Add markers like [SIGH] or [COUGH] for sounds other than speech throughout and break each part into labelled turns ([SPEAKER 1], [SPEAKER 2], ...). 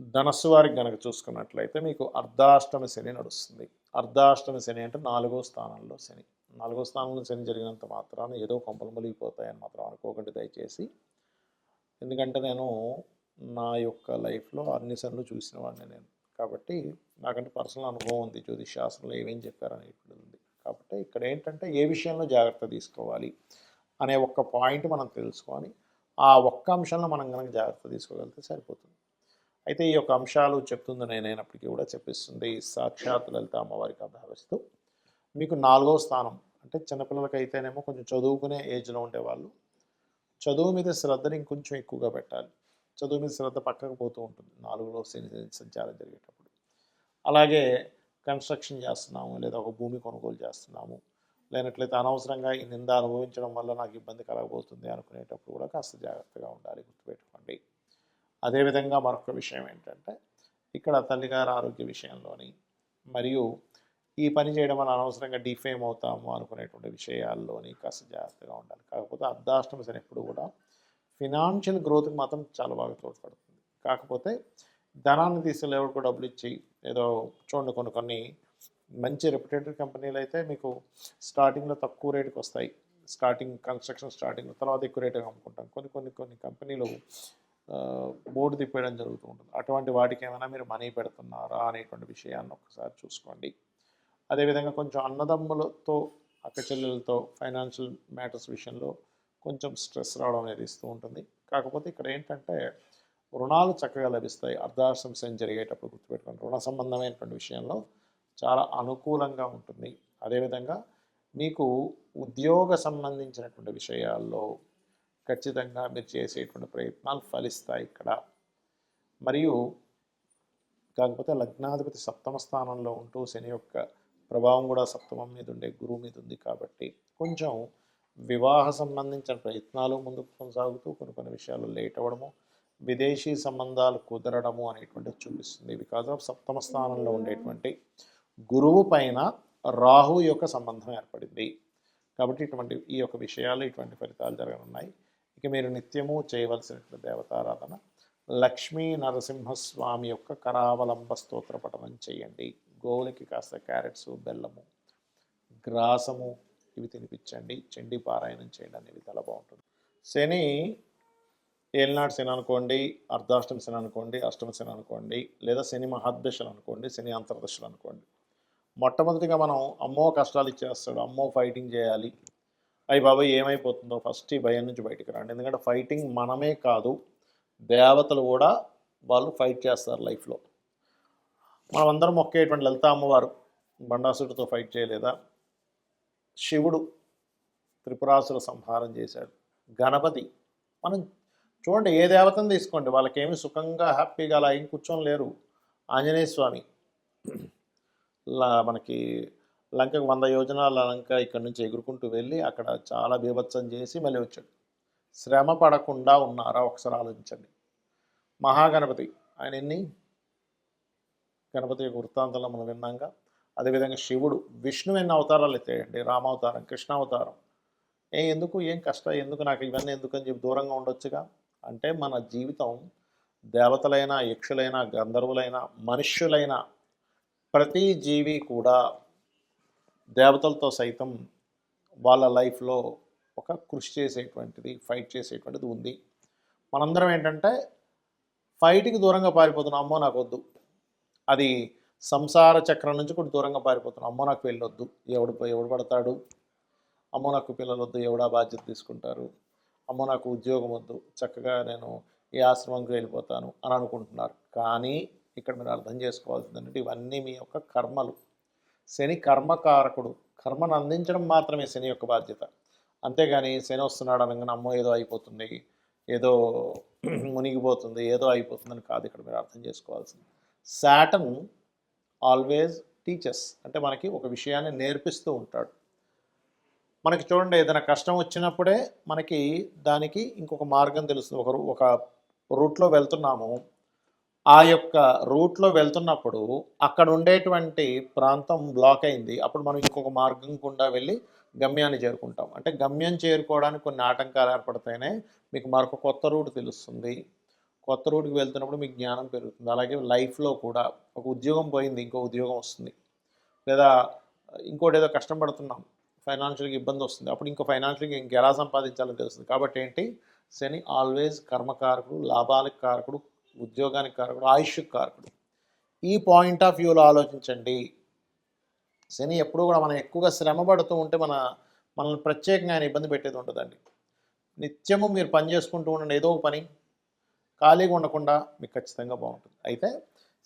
[SPEAKER 1] ధనస్సు వారికి గనక చూసుకున్నట్లయితే మీకు అర్ధాష్టమ శని నడుస్తుంది. అర్ధాష్టమ శని అంటే నాలుగో స్థానంలో శని. నాలుగో స్థానంలో శని జరిగినంత మాత్రాన ఏదో కొంపలు ములిగిపోతాయని మాత్రం అనుకోకండి దయచేసి. ఎందుకంటే నేను నా యొక్క లైఫ్లో అన్ని శనులు చూసిన వాడిని నేను. కాబట్టి నాకంటే పర్సనల్ అనుభవం ఉంది. జ్యోతిష్ శాస్త్రంలో ఏమేం చెప్పారనేది ఉంది. కాబట్టి ఇక్కడ ఏంటంటే ఏ విషయంలో జాగ్రత్త తీసుకోవాలి అనే ఒక్క పాయింట్ మనం తెలుసుకొని ఆ ఒక్క అంశంలో మనం కనుక జాగ్రత్త తీసుకోగలిగితే సరిపోతుంది. అయితే ఈ యొక్క అంశాలు చెప్తుంది నేనైనప్పటికీ కూడా చెప్పిస్తుంది. సాక్షాత్ లలిత అమ్మవారికి అభావిస్తూ మీకు నాలుగో స్థానం అంటే చిన్నపిల్లలకి అయితేనేమో కొంచెం చదువుకునే ఏజ్లో ఉండేవాళ్ళు. చదువు మీద శ్రద్ధని ఇంకొంచెం ఎక్కువగా పెట్టాలి. చదువు మీద శ్రద్ధ పక్కకు పోతూ ఉంటుంది. నాలుగులో సంచారం జరిగేటప్పుడు. అలాగే కన్స్ట్రక్షన్ చేస్తున్నాము లేదా ఒక భూమి కొనుగోలు చేస్తున్నాము. లేనట్లయితే అనవసరంగా ఈ నింద అనుభవించడం వల్ల నాకు ఇబ్బంది కలగబోతుంది అనుకునేటప్పుడు కూడా కాస్త జాగ్రత్తగా ఉండాలి. గుర్తుపెట్టుకోండి. అదేవిధంగా మరొక విషయం ఏంటంటే ఇక్కడ తల్లిగారి ఆరోగ్య విషయంలోని మరియు ఈ పని చేయడం వల్ల అనవసరంగా డిఫేమ్ అవుతాము అనుకునేటువంటి విషయాల్లోని కాస్త జాగ్రత్తగా ఉండాలి. కాకపోతే అర్ధాష్టమి శని ఎప్పుడు కూడా ఫినాన్షియల్ గ్రోత్కి మాత్రం చాలా బాగా తోడ్పడుతుంది. కాకపోతే ధనాన్ని తీసుకెళ్ళి ఎవరికి డబ్బులు ఇచ్చి ఏదో చూడండి కొన్ని కొన్ని మంచి రెప్యుటేటెడ్ కంపెనీలు అయితే మీకు స్టార్టింగ్లో తక్కువ రేటుకి వస్తాయి. స్టార్టింగ్ కన్స్ట్రక్షన్ స్టార్టింగ్ తర్వాత ఎక్కువ రేటుగా అమ్ముకుంటాం. కొన్ని కొన్ని కొన్ని కంపెనీలు బోర్డు తిప్పేయడం జరుగుతూ ఉంటుంది. అటువంటి వాటికి ఏమైనా మీరు మనీ పెడుతున్నారా అనేటువంటి విషయాన్ని ఒకసారి చూసుకోండి. అదేవిధంగా కొంచెం అన్నదమ్ములతో అక్క చెల్లెలతో ఫైనాన్షియల్ మ్యాటర్స్ విషయంలో కొంచెం స్ట్రెస్ రావడం అనేది ఇస్తూ ఉంటుంది. కాకపోతే ఇక్కడ ఏంటంటే రుణాలు చక్కగా లభిస్తాయి. అర్ధాశ్రం సెన్ జరిగేటప్పుడు గుర్తుపెట్టుకోండి. రుణ సంబంధమైనటువంటి విషయంలో చాలా అనుకూలంగా ఉంటుంది. అదేవిధంగా మీకు ఉద్యోగ సంబంధించినటువంటి విషయాల్లో ఖచ్చితంగా మీరు చేసేటువంటి ప్రయత్నాలు ఫలిస్తాయి ఇక్కడ. మరియు కాకపోతే లగ్నాధిపతి సప్తమ స్థానంలో ఉంటూ శని యొక్క ప్రభావం కూడా సప్తమం మీద ఉండే గురువు మీద ఉంది కాబట్టి కొంచెం వివాహ సంబంధించిన ప్రయత్నాలు ముందుకు కొనసాగుతూ కొన్ని కొన్ని విషయాలు లేట్ అవ్వడము విదేశీ సంబంధాలు కుదరడము అనేటువంటిది చూపిస్తుంది. బికాజ్ ఆఫ్ సప్తమ స్థానంలో ఉండేటువంటి గురువు పైన రాహు యొక్క సంబంధం ఏర్పడింది. కాబట్టి ఇటువంటి ఈ యొక్క విషయాలు ఇటువంటి ఫలితాలు జరగనున్నాయి. ఇక మీరు నిత్యము చేయవలసినటువంటి దేవతారాధన. లక్ష్మీ నరసింహస్వామి యొక్క కరావలంబ స్తోత్ర పఠనం చేయండి. గోవులకి కాస్త క్యారెట్స్ బెల్లము గ్రాసము ఇవి తినిపించండి. చండీ పారాయణం చేయండి అనేవి చాలా బాగుంటుంది. శని ఏలినాడు శని అనుకోండి అర్ధాష్టమి శని అనుకోండి అష్టమ శని అనుకోండి లేదా శని మహాద్దశలు అనుకోండి శని అంతర్దశలు అనుకోండి. మొట్టమొదటిగా మనం అమ్మో కష్టాలు ఇచ్చేస్తాడు అమ్మో ఫైటింగ్ చేయాలి అయ్యి బాబాయ్ ఏమైపోతుందో ఫస్ట్ ఈ భయం నుంచి బయటికి రండి. ఎందుకంటే ఫైటింగ్ మనమే కాదు దేవతలు కూడా వాళ్ళు ఫైట్ చేస్తారు లైఫ్లో. మనమందరం మొక్కేటువంటి లలిత అమ్మవారు బండాసుడితో ఫైట్ చేయలేదా? శివుడు త్రిపురాసుల సంహారం చేశాడు. గణపతి మనం చూడండి ఏ దేవతను తీసుకోండి వాళ్ళకేమి సుఖంగా హ్యాపీగా అలా ఏం కూర్చొని లేరు. ఆంజనేయ స్వామి లా- మనకి లంకకు వంద యోజనాల లంక ఇక్కడ నుంచి ఎగురుకుంటూ వెళ్ళి అక్కడ చాలా బీభత్సం చేసి మళ్ళీ వచ్చాడు. శ్రమ పడకుండా ఉన్నారా? ఒకసారి ఆలోచించండి. మహాగణపతి ఆయన ఎన్ని? గణపతి యొక్క వృత్తాంతంలో మనం విన్నాక అదేవిధంగా శివుడు విష్ణు ఎన్ని అవతారాలు ఎత్తాయండి? రామావతారం కృష్ణావతారం. ఏ ఎందుకు? ఏం కష్టం? ఎందుకు? నాకు ఇవన్నీ ఎందుకని చెప్పి దూరంగా ఉండొచ్చుగా? అంటే మన జీవితం దేవతలైనా యక్షులైనా గంధర్వులైనా మనుష్యులైన ప్రతి జీవి కూడా దేవతలతో సైతం వాళ్ళ లైఫ్లో ఒక కృషి చేసేటువంటిది ఫైట్ చేసేటువంటిది ఉంది. మనందరం ఏంటంటే ఫైట్కి దూరంగా పారిపోతున్నాం. అమ్మో నాకు వద్దు అది సంసార చక్రం నుంచి కూడా దూరంగా పారిపోతున్నాం. అమ్మో నాకు వెళ్ళొద్దు ఎవడు ఎవడు పడతాడు? అమ్మో నాకు పిల్లలు వద్దు ఎవడా బాధ్యత తీసుకుంటారు? అమ్మో నాకు ఉద్యోగం వద్దు చక్కగా నేను ఈ ఆశ్రమంకి వెళ్ళిపోతాను అని అనుకుంటున్నారు. కానీ ఇక్కడ మీరు అర్థం చేసుకోవాల్సింది ఏంటంటే ఇవన్నీ మీ యొక్క కర్మలు. శని కర్మకారకుడు. కర్మను అందించడం మాత్రమే శని యొక్క బాధ్యత. అంతేగాని శని వస్తున్నాడు అనగానే అమ్మో ఏదో అయిపోతుంది. ఏదో [CLEARS THROAT] మునిగిపోతుంది. ఏదో అయిపోతుందని కాదు ఇక్కడ మీరు అర్థం చేసుకోవాల్సింది. Satan always teachers. అంటే మనకి ఒక విషయాన్ని నేర్పిస్తూ ఉంటాడు. మనకి చూడండి ఏదైనా కష్టం వచ్చినప్పుడే మనకి దానికి ఇంకొక మార్గం తెలుస్తుంది. ఒక ఒక రూట్లో వెళ్తున్నాము. ఆ యొక్క రూట్లో వెళ్తున్నప్పుడు అక్కడ ఉండేటువంటి ప్రాంతం బ్లాక్ అయింది. అప్పుడు మనం ఇంకొక మార్గం గుండా వెళ్ళి గమ్యాన్ని చేరుకుంటాం. అంటే గమ్యం చేరుకోవడానికి కొన్ని ఆటంకాలు ఏర్పడితేనే మీకు మరొక కొత్త రూట్ తెలుస్తుంది. కొత్త రూట్కి వెళ్తున్నప్పుడు మీకు జ్ఞానం పెరుగుతుంది. అలాగే లైఫ్లో కూడా ఒక ఉద్యోగం పోయింది ఇంకో ఉద్యోగం వస్తుంది. లేదా ఇంకోటి ఏదో కష్టం పడుతున్నాం ఫైనాన్షియల్గా ఇబ్బంది వస్తుంది. అప్పుడు ఇంకో ఫైనాన్షియల్గా ఇంకెలా సంపాదించాలని తెలుస్తుంది. కాబట్టి ఏంటి? శని ఆల్వేస్ కర్మకారకుడు లాభాలకు కారకుడు ఉద్యోగానికి కారకుడు ఆయుష్కి కారకుడు. ఈ పాయింట్ ఆఫ్ వ్యూలో ఆలోచించండి. శని ఎప్పుడు కూడా మనం ఎక్కువగా శ్రమ పడుతూ ఉంటే మన మనల్ని ప్రత్యేకంగా ఆయన ఇబ్బంది పెట్టేది ఉంటుందండి నిత్యము మీరు పని చేసుకుంటూ ఉండండి ఏదో ఒక పని. ఖాళీగా ఉండకుండా మీకు ఖచ్చితంగా బాగుంటుంది. అయితే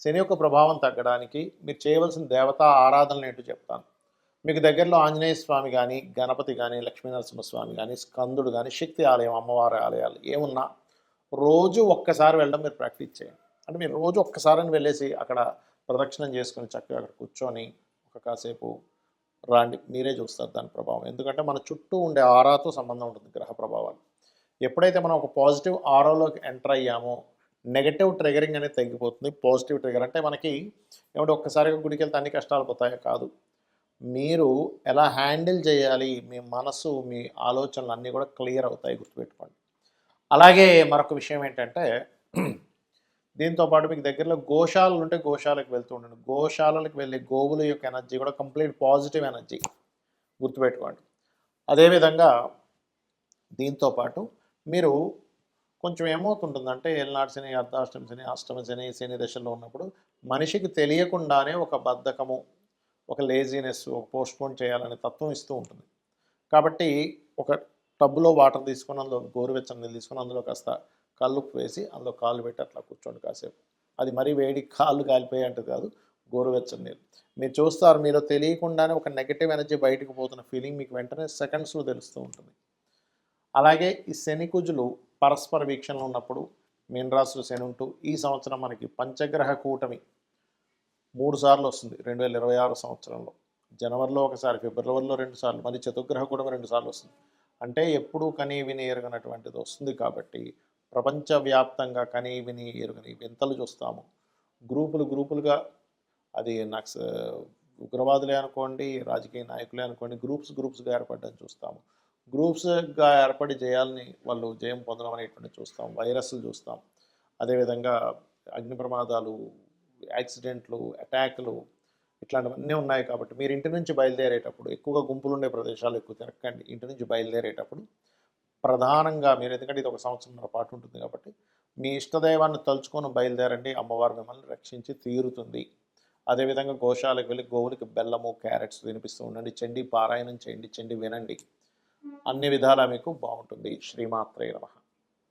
[SPEAKER 1] శని యొక్క ప్రభావం తగ్గడానికి మీరు చేయవలసిన దేవతా ఆరాధనలు ఏంటో చెప్తాను. మీకు దగ్గరలో ఆంజనేయ స్వామి కానీ గణపతి కానీ లక్ష్మీనరసింహస్వామి కానీ స్కందుడు కానీ శక్తి ఆలయం అమ్మవారి ఆలయాలు ఏమున్నా రోజు ఒక్కసారి వెళ్ళడం మీరు ప్రాక్టీస్ చేయండి. అంటే మీరు రోజు ఒక్కసారిని వెళ్ళేసి అక్కడ ప్రదక్షిణం చేసుకొని చక్కగా అక్కడ కూర్చొని ఒక కాసేపు రాండి. మీరే చూస్తారు దాని ప్రభావం. ఎందుకంటే మన చుట్టూ ఉండే ఆరాతో సంబంధం ఉంటుంది గ్రహ ప్రభావాలు. ఎప్పుడైతే మనం ఒక పాజిటివ్ ఆరోలోకి ఎంటర్ అయ్యామో నెగటివ్ ట్రిగరింగ్ అనేది తగ్గిపోతుంది. పాజిటివ్ ట్రిగర్ అంటే మనకి ఏమంటే ఒక్కసారిగా గుడికి వెళ్తే అన్ని కష్టాలు పోతాయో కాదు. మీరు ఎలా హ్యాండిల్ చేయాలి మీ మనసు మీ ఆలోచనలు అన్నీ కూడా క్లియర్ అవుతాయి గుర్తుపెట్టుకోండి. అలాగే మరొక విషయం ఏంటంటే దీంతో పాటు మీకు దగ్గరలో గోశాలలు ఉంటే గోశాలకు వెళ్తూ ఉండండి. గోశాలలకు వెళ్ళే గోవుల యొక్క ఎనర్జీ కూడా కంప్లీట్ పాజిటివ్ ఎనర్జీ గుర్తుపెట్టుకోండి. అదేవిధంగా దీంతో పాటు మీరు కొంచెం ఏమవుతుంటుందంటే ఏలనాడు శని అర్ధాష్టమి శని అష్టమి శని శని దశల్లో ఉన్నప్పుడు మనిషికి తెలియకుండానే ఒక బద్ధకము ఒక లేజీనెస్ ఒక పోస్ట్పోన్ చేయాలనే తత్వం ఇస్తూ ఉంటుంది. కాబట్టి ఒక టబ్లో వాటర్ తీసుకొని అందులో గోరువెచ్చని నీళ్ళు తీసుకొని అందులో కాస్త కళ్ళు వేసి అందులో కాళ్ళు పెట్టి అట్లా కూర్చోండి కాసేపు. అది మరీ వేడి కాళ్ళు కాలిపోయి అంటే కాదు గోరువెచ్చని నీళ్ళు. మీరు చూస్తారు మీరు తెలియకుండానే ఒక నెగటివ్ ఎనర్జీ బయటకు పోతున్న ఫీలింగ్ మీకు వెంటనే సెకండ్స్లో తెలుస్తూ ఉంటుంది. అలాగే ఈ శని కుజులు పరస్పర వీక్షణలో ఉన్నప్పుడు మీనరాశులు శని ఉంటూ ఈ సంవత్సరం మనకి పంచగ్రహ కూటమి మూడు సార్లు వస్తుంది రెండు వేల ఇరవై ఆరు సంవత్సరంలో. జనవరిలో ఒకసారి ఫిబ్రవరిలో రెండు సార్లు మరి చతుర్గ్రహ కూటమి రెండు సార్లు వస్తుంది. అంటే ఎప్పుడూ కనీ విని ఎరగనటువంటిది వస్తుంది కాబట్టి ప్రపంచవ్యాప్తంగా కనీ విని ఎరుగని వింతలు చూస్తాము. గ్రూపులు గ్రూపులుగా అది నక్స ఉగ్రవాదులే అనుకోండి రాజకీయ నాయకులే అనుకోండి గ్రూప్స్ గ్రూప్స్గా ఏర్పడడం చూస్తాము. గ్రూప్స్గా ఏర్పడి జయాల్ని వాళ్ళు జయం పొందడం అనేటువంటి చూస్తాం. వైరస్లు చూస్తాం. అదేవిధంగా అగ్ని ప్రమాదాలు యాక్సిడెంట్లు అటాక్లు ఇట్లాంటివన్నీ ఉన్నాయి కాబట్టి మీరు ఇంటి నుంచి బయలుదేరేటప్పుడు ఎక్కువగా గుంపులు ఉండే ప్రదేశాలు ఎక్కువ తిరగకండి. ఇంటి నుంచి బయలుదేరేటప్పుడు ప్రధానంగా మీరు ఎందుకంటే ఇది ఒక సంవత్సరంన్నర పాటు ఉంటుంది కాబట్టి మీ ఇష్టదైవాన్ని తలుచుకొని బయలుదేరండి. అమ్మవారు మిమ్మల్ని రక్షించి తీరుతుంది. అదేవిధంగా గోశాలకు వెళ్ళి గోవులకి బెల్లము క్యారెట్స్ వినిపిస్తూ ఉండండి. చండి పారాయణం చేయండి. చండి వినండి. అన్ని విధాలా మీకు బాగుంటుంది. శ్రీమాత్రే నమః.